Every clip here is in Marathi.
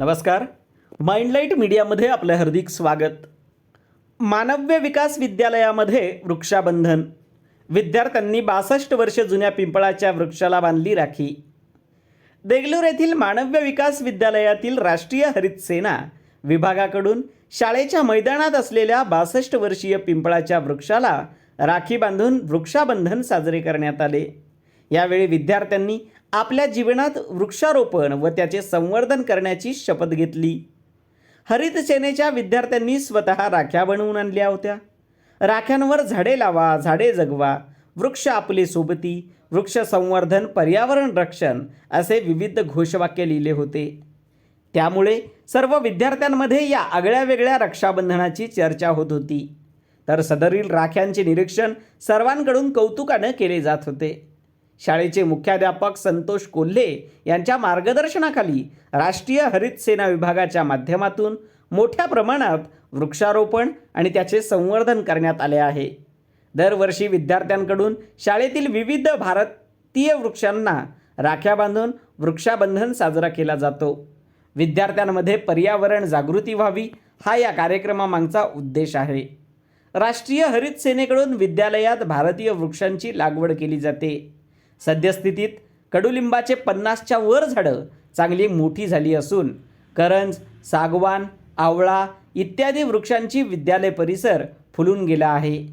नमस्कार. माइंडलाईट मीडियामध्ये आपलं हार्दिक स्वागत. मानव्य विकास विद्यालयामध्ये वृक्षाबंधन. विद्यार्थ्यांनी बासष्ट वर्ष जुन्या पिंपळाच्या वृक्षाला बांधली राखी. देगलूर येथील मानव्य विकास विद्यालयातील राष्ट्रीय हरित सेना विभागाकडून शाळेच्या मैदानात असलेल्या बासष्ट वर्षीय पिंपळाच्या वृक्षाला राखी बांधून वृक्षाबंधन साजरे करण्यात आले. यावेळी विद्यार्थ्यांनी आपल्या जीवनात वृक्षारोपण व त्याचे संवर्धन करण्याची शपथ घेतली. हरित सेनेच्या विद्यार्थ्यांनी स्वतः राख्या बनवून आणल्या होत्या. राख्यांवर झाडे लावा झाडे जगवा वृक्ष आपले सोबती वृक्ष संवर्धन पर्यावरण रक्षण असे विविध घोषवाक्य लिहिले होते. त्यामुळे सर्व विद्यार्थ्यांमध्ये या आगळ्या वेगळ्या रक्षाबंधनाची चर्चा होत होती. तर सदरील राख्यांचे निरीक्षण सर्वांकडून कौतुकानं केले जात होते. शाळेचे मुख्याध्यापक संतोष कोल्हे यांच्या मार्गदर्शनाखाली राष्ट्रीय हरित सेना विभागाच्या माध्यमातून मोठ्या प्रमाणात वृक्षारोपण आणि त्याचे संवर्धन करण्यात आले आहे. दरवर्षी विद्यार्थ्यांकडून शाळेतील विविध भारतीय वृक्षांना राख्या बांधून वृक्षाबंधन साजरा केला जातो. विद्यार्थ्यांमध्ये पर्यावरण जागृती व्हावी हा या कार्यक्रमामागचा उद्देश आहे. राष्ट्रीय हरित सेनेकडून विद्यालयात भारतीय वृक्षांची लागवड केली जाते. सद्यस्थितीत कडुलिंबाचे पन्नासच्या वर झाडं चांगली मोठी झाली असून करंज सागवान आवळा इत्यादी वृक्षांची विद्यालय परिसर फुलून गेला आहे.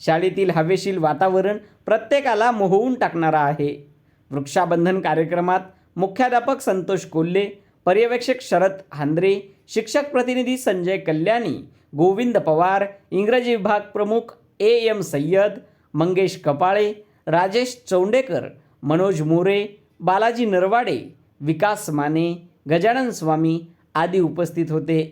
शाळेतील हवेशील वातावरण प्रत्येकाला मोहवून टाकणारा आहे. वृक्षाबंधन कार्यक्रमात मुख्याध्यापक संतोष कोल्हे पर्यवेक्षक शरद हांद्रे शिक्षक प्रतिनिधी संजय कल्याणी गोविंद पवार इंग्रजी विभाग प्रमुख ए एम सय्यद मंगेश कपाळे राजेश चौंडेकर मनोज मोरे बालाजी नरवाडे विकास माने गजानन स्वामी आदी उपस्थित होते.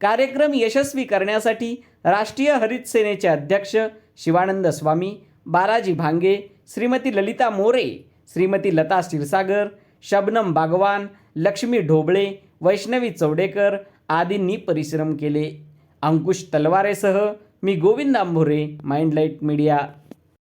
कार्यक्रम यशस्वी करण्यासाठी राष्ट्रीय हरित सेनेचे अध्यक्ष शिवानंद स्वामी बालाजी भांगे श्रीमती ललिता मोरे श्रीमती लता क्षीरसागर शबनम बागवान लक्ष्मी ढोबळे वैष्णवी चौडेकर आदींनी परिश्रम केले. अंकुश तलवारेसह मी गोविंद आंभोरे माइंडलाईट मीडिया.